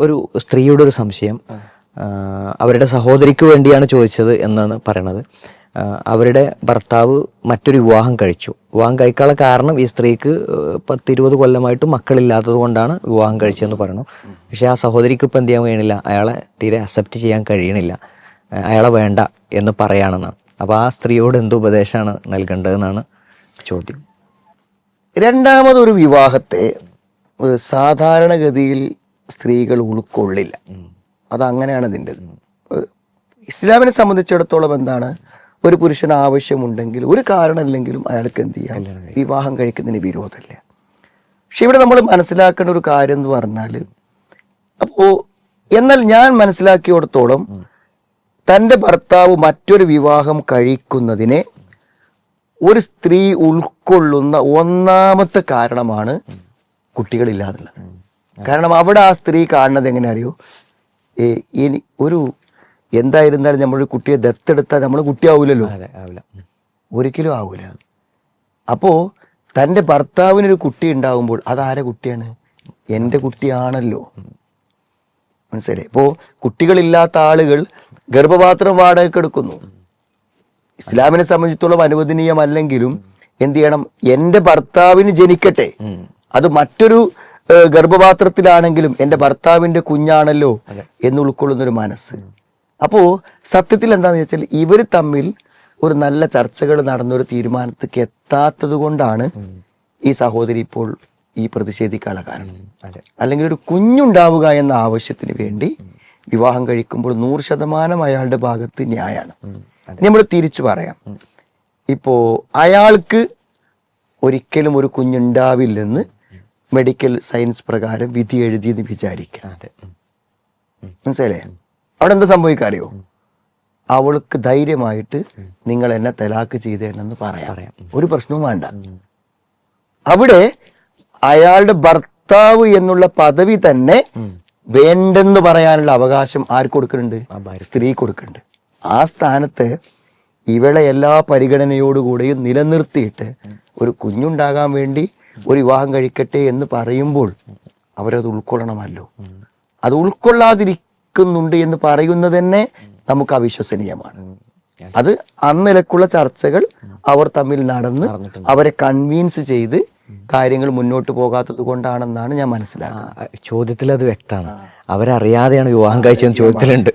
ഒരു സ്ത്രീയുടെ ഒരു സംശയം അവരുടെ സഹോദരിക്ക് വേണ്ടിയാണ് ചോദിച്ചത് എന്നാണ് പറയണത്. അവരുടെ ഭർത്താവ് മറ്റൊരു വിവാഹം കഴിച്ചു. വിവാഹം കഴിക്കാനുള്ള കാരണം ഈ സ്ത്രീക്ക് പത്തിരുപത് കൊല്ലമായിട്ട് മക്കളില്ലാത്തത് കൊണ്ടാണ് വിവാഹം കഴിച്ചതെന്ന് പറയണു. പക്ഷെ ആ സഹോദരിക്ക് ഇപ്പം എന്ത് ചെയ്യാൻ കഴിയണില്ല? അയാളെ തീരെ അക്സെപ്റ്റ് ചെയ്യാൻ കഴിയണില്ല. അയാളെ വേണ്ട എന്ന് പറയാണെന്നാണ്. അപ്പോൾ ആ സ്ത്രീയോട് എന്ത് ഉപദേശമാണ് നൽകേണ്ടതെന്നാണ് ചോദ്യം. രണ്ടാമതൊരു വിവാഹത്തെ സാധാരണഗതിയിൽ സ്ത്രീകൾ ഉൾക്കൊള്ളില്ല. അതങ്ങനെയാണ് ഇതിന്റെ ഇസ്ലാമിനെ സംബന്ധിച്ചിടത്തോളം എന്താണ്? ഒരു പുരുഷന് ആവശ്യമുണ്ടെങ്കിൽ ഒരു കാരണമില്ലെങ്കിലും അയാൾക്ക് എന്ത് ചെയ്യാം? വിവാഹം കഴിക്കുന്നതിന് വിരോധമില്ല. പക്ഷെ ഇവിടെ നമ്മൾ മനസ്സിലാക്കേണ്ട ഒരു കാര്യം എന്ന് പറഞ്ഞാൽ അപ്പോൾ എന്നാൽ ഞാൻ മനസ്സിലാക്കിയോടത്തോളം തന്റെ ഭർത്താവ് മറ്റൊരു വിവാഹം കഴിക്കുന്നതിനെ ഒരു സ്ത്രീ ഉൾക്കൊള്ളുന്ന ഒന്നാമത്തെ കാരണമാണ് കുട്ടികളില്ലാതുള്ളത് കാരണം അവിടെ ആ സ്ത്രീ കാണുന്നത് എങ്ങനെ അറിയോ? ഇനി ഒരു എന്തായിരുന്നാലും നമ്മളൊരു കുട്ടിയെ ദത്തെടുത്താൽ നമ്മൾ കുട്ടിയാവൂലല്ലോ. ഒരിക്കലും ആവൂല. അപ്പോ തന്റെ ഭർത്താവിനൊരു കുട്ടി ഉണ്ടാകുമ്പോൾ അതാരെ കുട്ടിയാണ്? എന്റെ കുട്ടിയാണല്ലോ. മനസ്സിലായി? ഇപ്പോ കുട്ടികളില്ലാത്ത ആളുകൾ ഗർഭപാത്രം വാടകയ്ക്ക് എടുക്കുന്നു. ഇസ്ലാമിനെ സംബന്ധിച്ചിടത്തോളം അനുവദനീയമല്ലെങ്കിലും എന്ത് ചെയ്യണം? എന്റെ ഭർത്താവിന് ജനിക്കട്ടെ. അത് മറ്റൊരു ഗർഭപാത്രത്തിലാണെങ്കിലും എന്റെ ഭർത്താവിന്റെ കുഞ്ഞാണല്ലോ എന്ന് ഉൾക്കൊള്ളുന്ന ഒരു മനസ്സ്. അപ്പോ സത്യത്തിൽ എന്താന്ന് വെച്ചാൽ ഇവർ തമ്മിൽ ഒരു നല്ല ചർച്ചകൾ നടന്നൊരു തീരുമാനത്തേക്ക് എത്താത്തത് കൊണ്ടാണ് ഈ സഹോദരി ഇപ്പോൾ ഈ പ്രതിഷേധിക്കാനുള്ള കാരണം. അല്ലെങ്കിൽ ഒരു കുഞ്ഞുണ്ടാവുക എന്ന ആവശ്യത്തിന് വേണ്ടി വിവാഹം കഴിക്കുമ്പോൾ നൂറ് ശതമാനം അയാളുടെ ഭാഗത്ത് ന്യായാണ് നമ്മൾ തിരിച്ചു പറയാം. ഇപ്പോ അയാൾക്ക് ഒരിക്കലും ഒരു കുഞ്ഞുണ്ടാവില്ലെന്ന് മെഡിക്കൽ സയൻസ് പ്രകാരം വിധി എഴുതിയെന്ന് വിചാരിക്കാം അതെ. ഉം. മനസ്സിലേ അവിടെ എന്താ സംഭവിക്കാറിയോ? അവൾക്ക് ധൈര്യമായിട്ട് നിങ്ങൾ എന്നെ തലാക്ക് ചെയ്തേനെന്ന് പറയാം. പറയാം. ഒരു പ്രശ്നവും വേണ്ട. അവിടെ അയാളുടെ ഭർത്താവ് എന്നുള്ള പദവി തന്നെ വേണ്ടെന്ന് പറയാനുള്ള അവകാശം ആർക്ക് കൊടുക്കുന്നുണ്ട്? സ്ത്രീ കൊടുക്കുന്നുണ്ട്. ആ സ്ഥാനത്ത് ഇവളെ എല്ലാ പരിഗണനയോടുകൂടെയും നിലനിർത്തിയിട്ട് ഒരു കുഞ്ഞുണ്ടാകാൻ വേണ്ടി ഒരു വിവാഹം കഴിക്കട്ടെ എന്ന് പറയുമ്പോൾ അവരത് ഉൾക്കൊള്ളണമല്ലോ. അത് ഉൾക്കൊള്ളാതിരിക്കുന്നുണ്ട് എന്ന് പറയുന്നത് തന്നെ നമുക്ക് അവിശ്വസനീയമാണ്. അത് അന്നിലക്കുള്ള ചർച്ചകൾ അവർ തമ്മിൽ നടന്ന് അവരെ കൺവീൻസ് ചെയ്ത് കാര്യങ്ങൾ മുന്നോട്ട് പോകാത്തത് കൊണ്ടാണെന്നാണ് ഞാൻ മനസ്സിലാക്കുന്നത്. ചോദ്യത്തിൽ അത് വ്യക്തമാണ്. അവരറിയാതെയാണ് വിവാഹം കഴിച്ചതെന്ന് ചോദ്യത്തിലുണ്ട്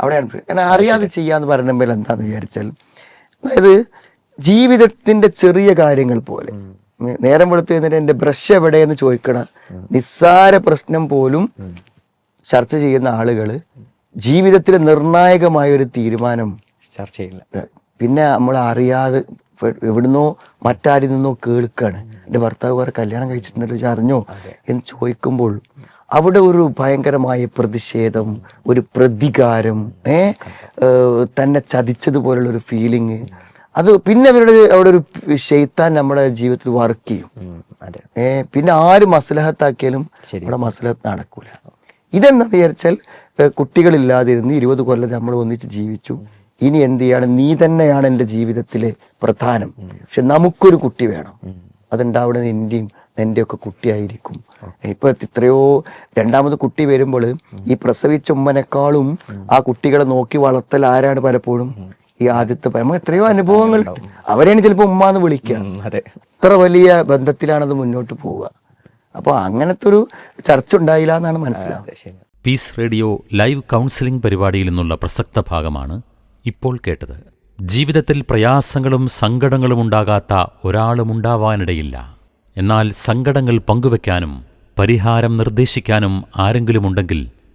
അവിടെയാണ്. കാരണം അറിയാതെ ചെയ്യാന്ന് പറയുമ്പോൾ എന്താന്ന് വിചാരിച്ചാൽ അതായത് ജീവിതത്തിന്റെ ചെറിയ കാര്യങ്ങൾ പോലെ നേരം വെളുത്തു കഴിഞ്ഞിട്ട് എന്റെ ബ്രഷ് എവിടെയെന്ന് ചോദിക്കണ നിസ്സാര പ്രശ്നം പോലും ചർച്ച ചെയ്യുന്ന ആളുകൾ ജീവിതത്തിൽ നിർണായകമായ ഒരു തീരുമാനം ചർച്ച ചെയ്യില്ല. പിന്നെ നമ്മൾ അറിയാതെ എവിടുന്നോ മറ്റാരിൽ നിന്നോ കേൾക്കാണ്. എന്റെ ഭർത്താവ് വേറെ കല്യാണം കഴിച്ചിട്ടുണ്ടല്ലോ അറിഞ്ഞോ? എന്ന് ചോദിക്കുമ്പോൾ അവിടെ ഒരു ഭയങ്കരമായ പ്രതിഷേധം ഒരു പ്രതികാരം ഏ ഏഹ്, തന്നെ ചതിച്ചതുപോലുള്ള ഒരു ഫീലിംഗ് അത് പിന്നെ അവരുടെ അവിടെ ഒരു ഷെയ്ത്താൻ നമ്മുടെ ജീവിതത്തിൽ വർക്ക് ചെയ്യും. ഏർ ഏ പിന്നെ ആര് മസ്ലഹത്താക്കിയാലും നമ്മുടെ മസലഹത്ത് നടക്കൂല. ഇതെന്താ വിചാരിച്ചാൽ കുട്ടികളില്ലാതിരുന്ന് ഇരുപത് കൊല്ലം നമ്മൾ ഒന്നിച്ച് ജീവിച്ചു. ഇനി എന്ത് ചെയ്യാണ്? നീ തന്നെയാണ് എന്റെ ജീവിതത്തിലെ പ്രധാനം. പക്ഷെ നമുക്കൊരു കുട്ടി വേണം. അതുണ്ടാവുന്നത് എന്റെയും എന്റെ ഒക്കെ കുട്ടിയായിരിക്കും. ഇപ്പൊ എത്രയോ രണ്ടാമത് കുട്ടി വരുമ്പോൾ ഈ പ്രസവിച്ച ഉമ്മനേക്കാളും ആ കുട്ടികളെ നോക്കി വളർത്തൽ ആരാണ് പലപ്പോഴും? ഈ ആദ്യത്തെ നമുക്ക് എത്രയോ അനുഭവങ്ങൾ അവരെയാണ് ചിലപ്പോൾ ഉമ്മ എന്ന് വിളിക്കുക അതെ. അത്ര വലിയ ബന്ധത്തിലാണത് മുന്നോട്ട് പോവുക. അപ്പോൾ അങ്ങനത്തെ ഒരു ചർച്ച ഉണ്ടായില്ല എന്നാണ് മനസ്സിലാവുന്നത്. പീസ് റേഡിയോ ലൈവ് കൗൺസിലിംഗ് പരിപാടിയിൽ നിന്നുള്ള പ്രസക്ത ഭാഗമാണ് ഇപ്പോൾ കേട്ടത്. ജീവിതത്തിൽ പ്രയാസങ്ങളും സങ്കടങ്ങളും ഉണ്ടാകാത്ത ഒരാളുമുണ്ടാവാനിടയില്ല എന്നാൽ സങ്കടങ്ങൾ പങ്കുവെക്കാനും പരിഹാരം നിർദ്ദേശിക്കാനും ആരെങ്കിലുമുണ്ടെങ്കിൽ